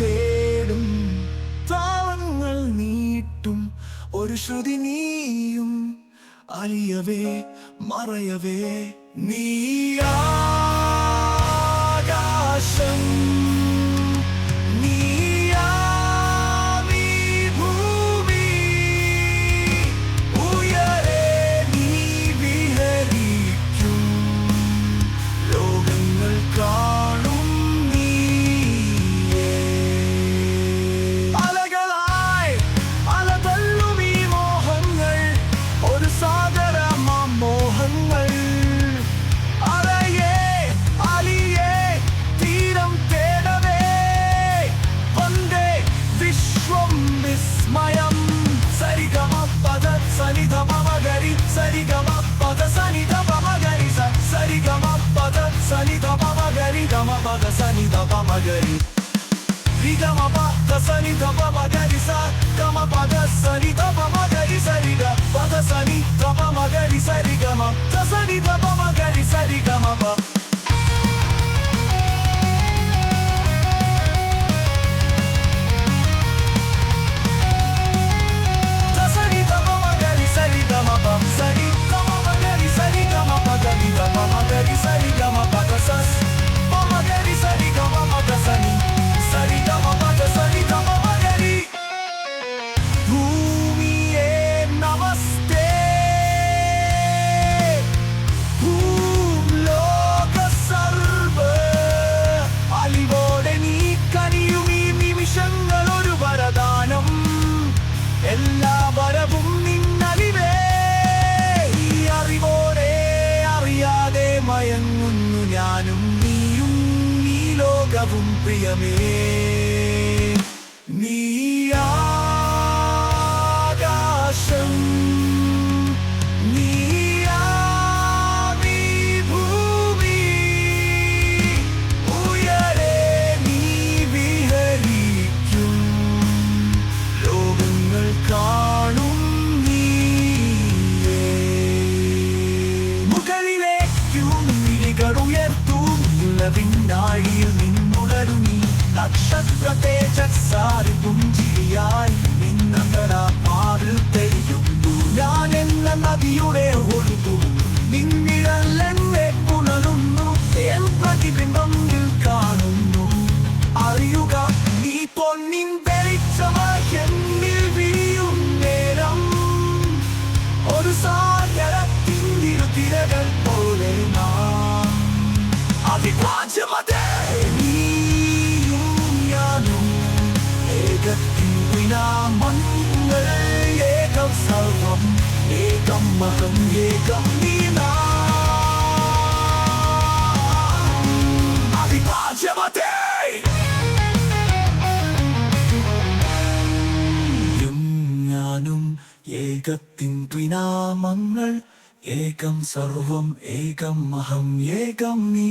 തേടും താളങ്ങൾ നീട്ടും ഒരു ശ്രുതി നീയും അറിയവേ മറയവേ നീയാ. Bama gari Vida ma ba, tasari da ba ഉണ്ടാവും പ്രിയമേ നീയാകാശം ഉയർത്തും നിലവിൻ നക്ഷത്ര തേജസ്സാരിയായി നിന്നങ്കട മാറിൽ തെരിയുന്നു ഞാൻ എന്ന നദിയുടെ ഒഴുകും നിന്നിഴലെന്നെ പുണരുന്നു എൻ പ്രതിബിംബം കാണുന്നു അറിയുക നീ പൊന്നിൻ വെളിച്ചമായി എന്നിൽ വിരിയും നേരം ഒരു സാഗരത്തിൻ ഇരുതിരകൾ പോലെ നാം അതിവാജ്യമതേ സമ്മതം ഏകം ഞാനും ഏകം സർവം ഏകം അഹം ഏകം നീ.